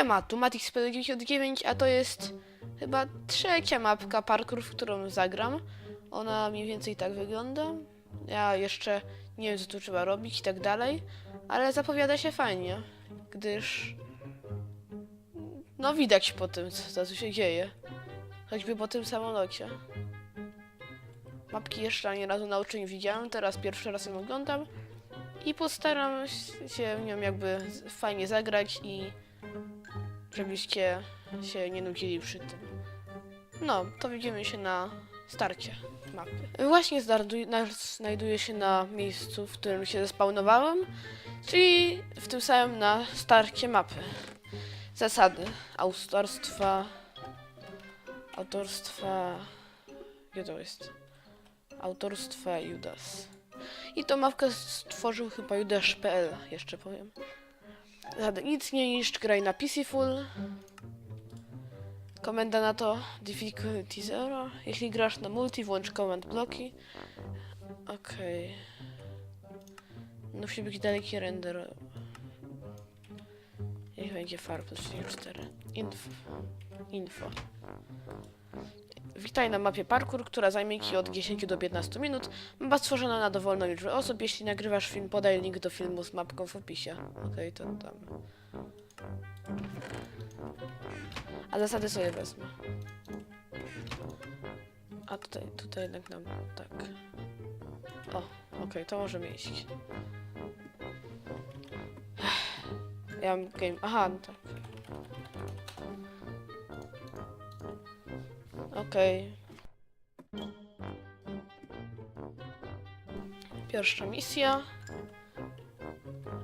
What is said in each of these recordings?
Siema, tu Matix99, a to jest chyba trzecia mapka parkour, w którą zagram. Ona mniej więcej tak wygląda. Ja jeszcze nie wiem, co tu trzeba robić i tak dalej, ale zapowiada się fajnie, gdyż no widać po tym, co, tu się dzieje. Choćby po tym samolocie. Mapki jeszcze ani razu na oczy nie widziałem, teraz pierwszy raz ją oglądam i postaram się nią jakby fajnie zagrać i żebyście się nie nudzili przy tym. No, to widzimy się na starcie mapy. Właśnie znajduję się na miejscu, w którym się zespawnowałem, czyli w tym samym na starcie mapy. Zasady autorstwa, autorstwa, gdzie to jest? Autorstwa Judas. I tą mapkę stworzył chyba Judasz.pl, jeszcze powiem. Zasady nic nie niszcz, graj na PC full. Komenda na to difficulty 0. Jeśli grasz na multi, włącz command bloki. Okej. Musi być daleki render. Niech będzie far plus 4. Info. Info. Witaj na mapie parkour, która zajmie Ci od 10 do 15 minut. Mapa stworzona na dowolną liczbę osób. Jeśli nagrywasz film, podaj link do filmu z mapką w opisie. Okej, to tam. A zasady sobie wezmę. A tutaj, tutaj jednak nam tak. O, okej, to może iść. Ja mam game. Aha, no tak. Okej. Pierwsza misja.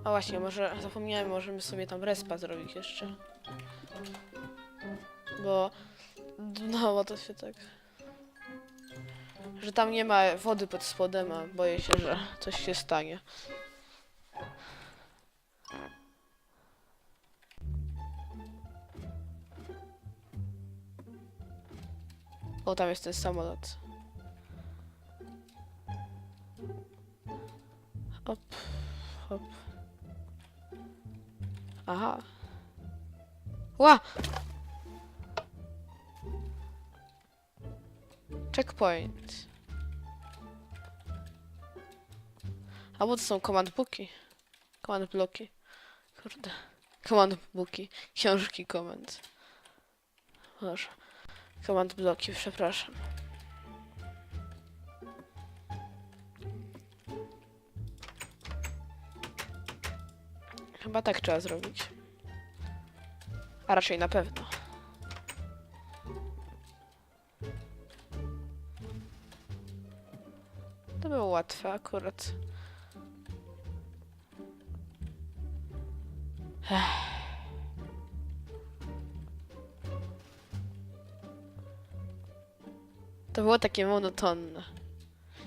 A właśnie, może zapomniałem, możemy sobie tam respa zrobić jeszcze. Bo no, bo to się tak. Że tam nie ma wody pod spodem, a boję się, że coś się stanie. O, tam jest ten samolot. Hop, hop. Aha. Ła! Checkpoint. A bo to są command booki. Command bloki. Kurde. Command booki. Książki command. Boże. Command bloki, przepraszam. Chyba tak trzeba zrobić. A raczej na pewno. To było łatwe akurat. Ech. To było takie monotonne.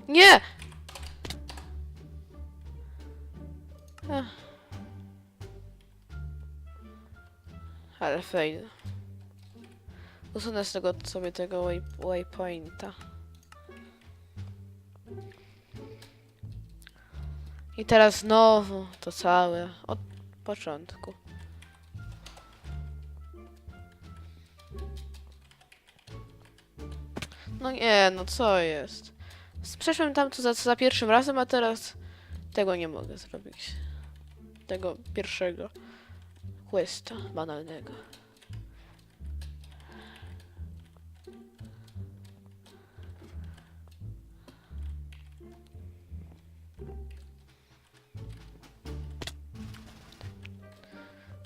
Nie! Ech. Ale fail. Usunę z tego sobie tego way, waypointa. I teraz znowu to całe od początku. No nie, no co jest? Przeszłem tam to za, za pierwszym razem, a teraz tego nie mogę zrobić. Tego pierwszego questa banalnego.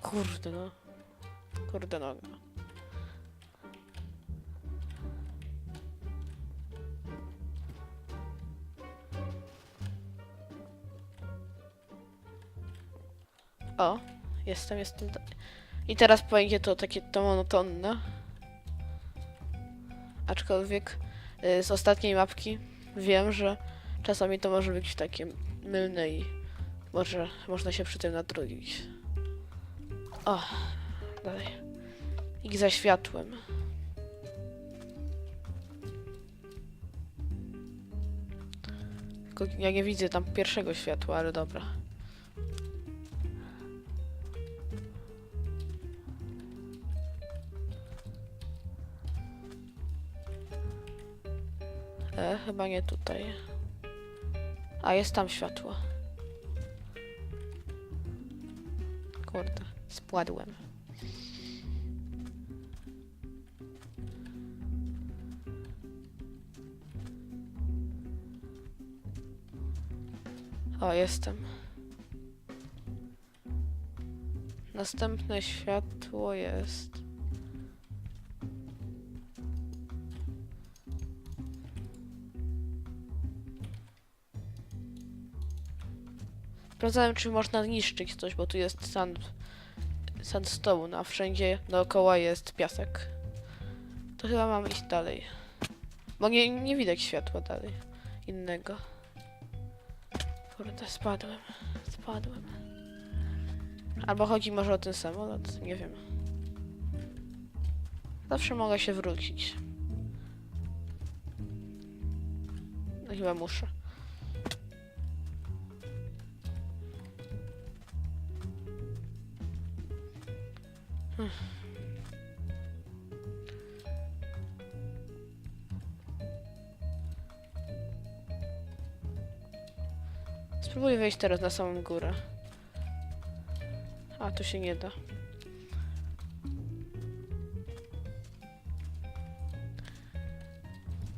Kurde no. Kurde noga. O, jestem, jestem. I teraz będzie to takie to monotonne. Aczkolwiek y, z ostatniej mapki wiem, że czasami to może być takie mylne i może można się przy tym nadrobić. O, dalej. I za światłem. Tylko ja nie widzę tam pierwszego światła, ale dobra. E, chyba nie tutaj. A, jest tam światło. Kurde, spładłem. O, jestem. Następne światło jest. Sprawdzałem, czy można niszczyć coś, bo tu jest sand, sandstone, a wszędzie dookoła jest piasek. To chyba mam iść dalej. Bo nie, nie widać światła dalej. Innego. Kurde, spadłem. Spadłem. Albo chodzi może o ten samolot, nie wiem. Zawsze mogę się wrócić. No chyba muszę. Spróbuję wejść teraz na samą górę. A, tu się nie da.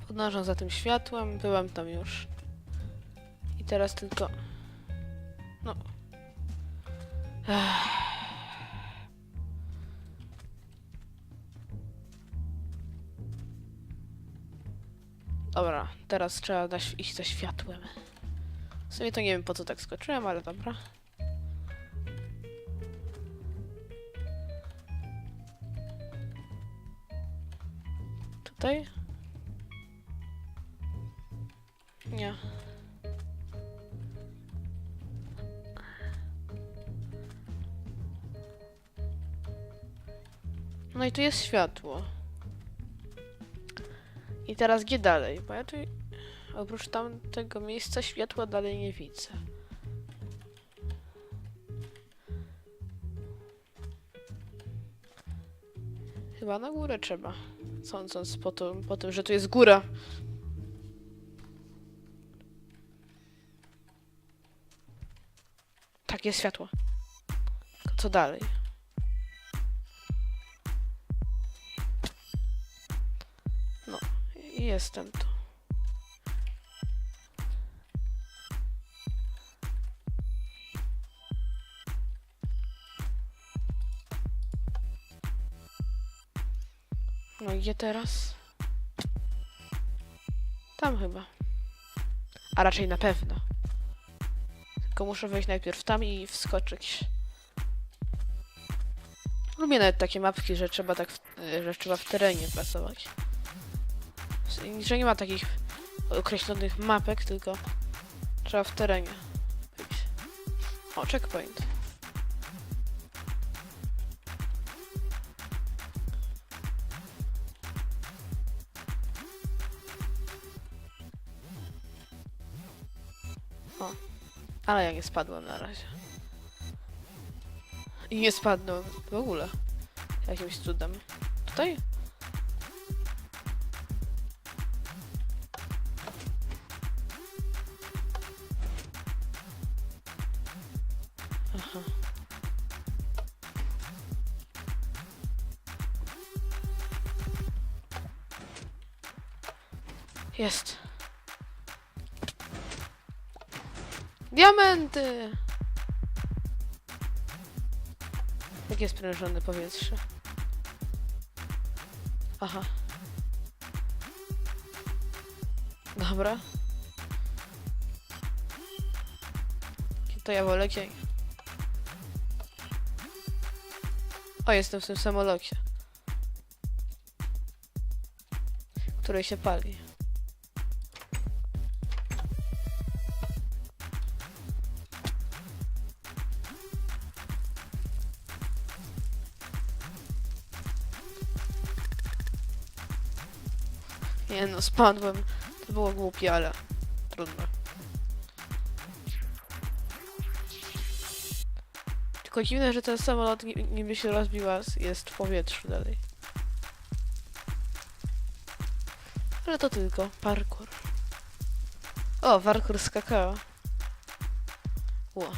Podążam za tym światłem, byłam tam już. I teraz tylko... Dobra, teraz trzeba ś- iść za światłem. W sumie to nie wiem po co tak skoczyłem, ale dobra. Tutaj? Nie. No i tu jest światło. I teraz gdzie dalej? Bo ja tu oprócz tamtego miejsca światła dalej nie widzę. Chyba na górę trzeba. Sądząc po, to, po tym, że tu jest góra. Tak, jest światło. Co dalej? Jestem tu. No gdzie teraz? Tam chyba. A raczej na pewno. Tylko muszę wejść najpierw tam i wskoczyć. Lubię nawet takie mapki, że trzeba tak, w, że trzeba w terenie pracować. Że nie ma takich określonych mapek, tylko trzeba w terenie być. O, checkpoint. Ale ja nie spadłem na razie. I nie spadłem w ogóle. Jakimś cudem. Tutaj? Jest. Diamenty! Jak jest sprężone powietrze? Aha. Dobra. To ja wolę cień. O, jestem w tym samolocie. Który się pali. Nie no, spadłem. To było głupie, ale trudno. Tylko dziwne, że ten samolot ni- niby się rozbił, a jest w powietrzu dalej. Ale to tylko parkour. O, Warkur z kakao. Ło.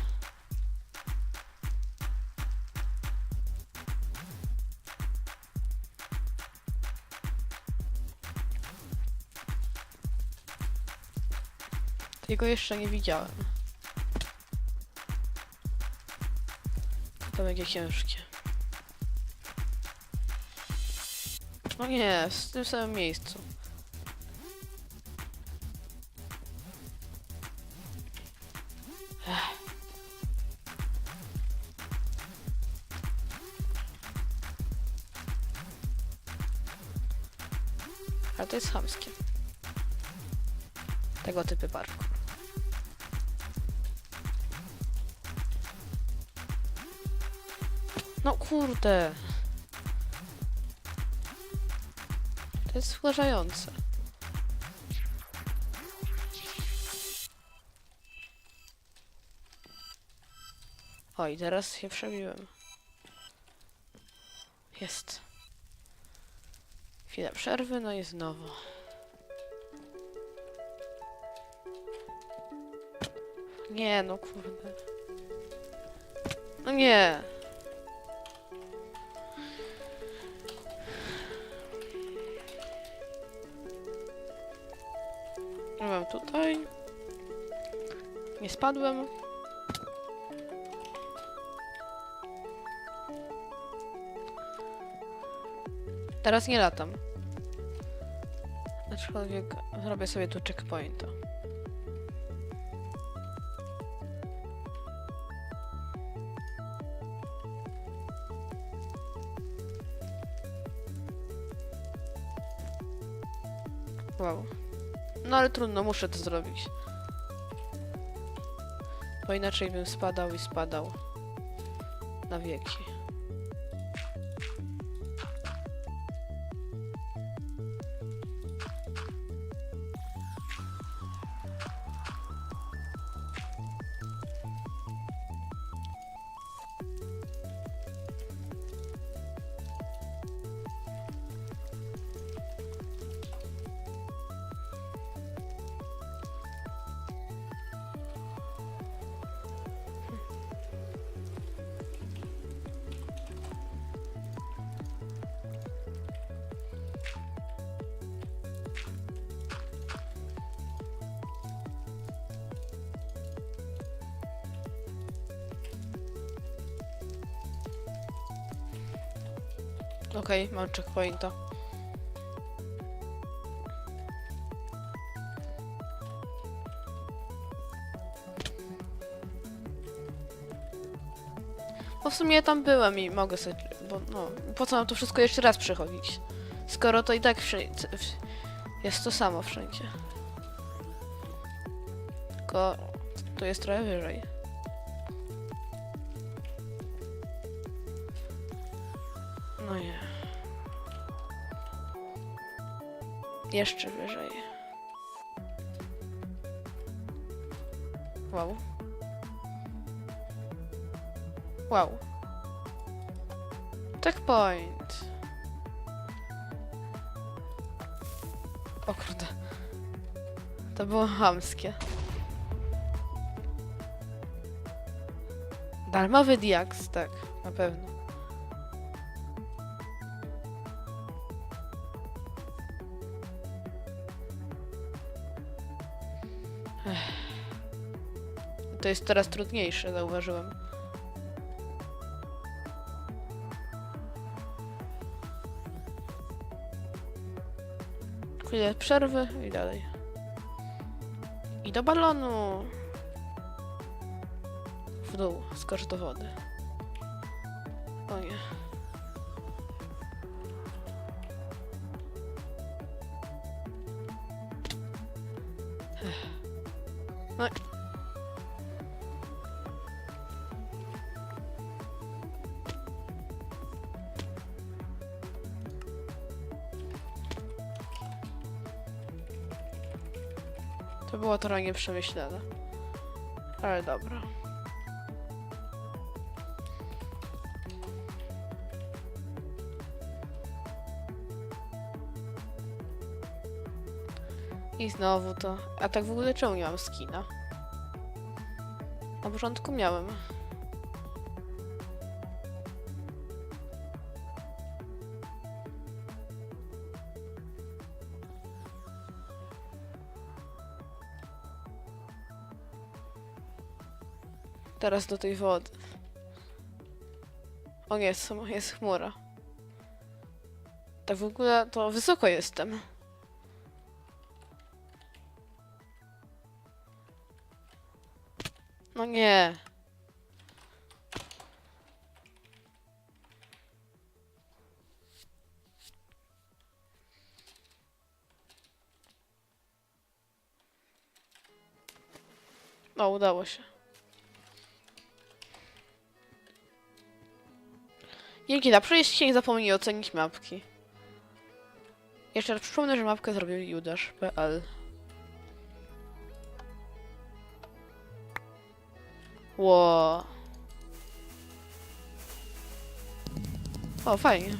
Tego jeszcze nie widziałem. To będzie ciężkie. No nie, w tym samym miejscu. Ech. Ale to jest chamskie. Tego typy parku. No kurde. To jest wkurzające. Oj, teraz się przebiłem. Jest. Chwila przerwy, no i znowu. Nie, no kurde. No nie. Byłem tutaj. Nie spadłem. Teraz nie latam. Aczkolwiek zrobię sobie tu checkpointa. No ale trudno, muszę to zrobić. Bo inaczej bym spadał i spadał. Na wieki. Okej, mam checkpointa. Bo w sumie tam byłem i mogę sobie, bo no, po co nam to wszystko jeszcze raz przechodzić? Skoro to i tak wszędzie, jest to samo wszędzie. Tylko to jest trochę wyżej. No nie. Jeszcze wyżej. Wow. Wow. Checkpoint. O kurde. To było hamskie. Darmowy diaks, tak, na pewno. To jest coraz trudniejsze, zauważyłem. Chwilę przerwy i dalej. I do balonu. W dół, skocz do wody. O nie. Ech. To było trochę nieprzemyślane. Ale dobra. I znowu to. A tak w ogóle czemu nie mam skina? Na początku miałem. Teraz do tej wody. O nie, jest, jest chmura. Tak w ogóle to wysoko jestem. No nie. No, udało się. Dzięki za przejście nie zapomnij ocenić mapki. Jeszcze raz przypomnę, że mapkę zrobił judasz.pl Ło. O, fajnie.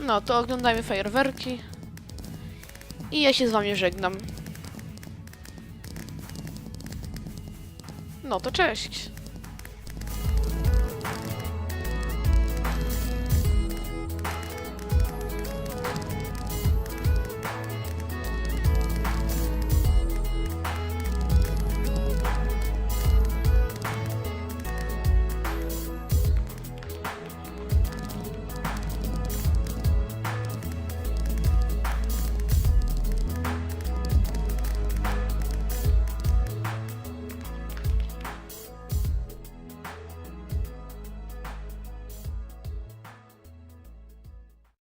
No, to oglądajmy fajerwerki. I ja się z wami żegnam. No to cześć.